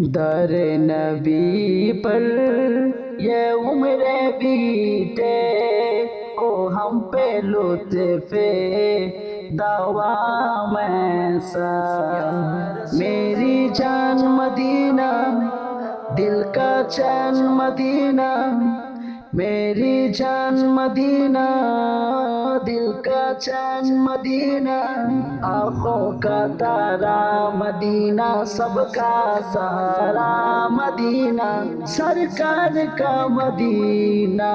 در نبی پر یہ عمر بیتے او ہم پہ لطف دوام ایسا میری جان مدینہ، دل کا چین مدینہ میری جان مدینہ، دل کا چین مدینہ، آنکھوں کا تارا مدینہ، سب کا سہارا مدینہ، سرکار کا مدینہ،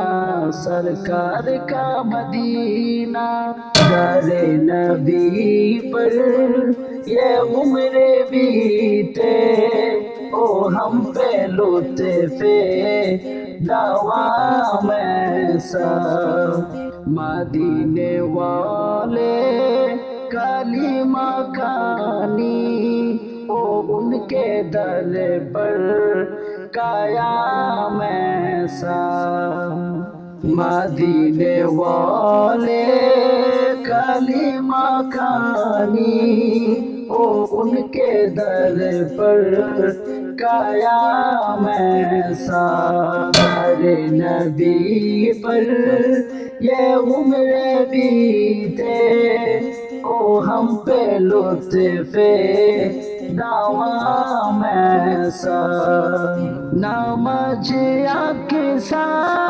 سرکار کا مدینہ۔ در نبی پر یہ عمر بیتے، او ہم پہ۔ لطف دوام ایسا مدینے والے کالی مکانی او ان کے در پر قیام ایسا مدینے والے کالی مکانی او ان کے در پر قیام ایسا در نبی پر یہ عمر بیتے او ہم پہ لطف دوام ایسا نام جیا کے ساتھ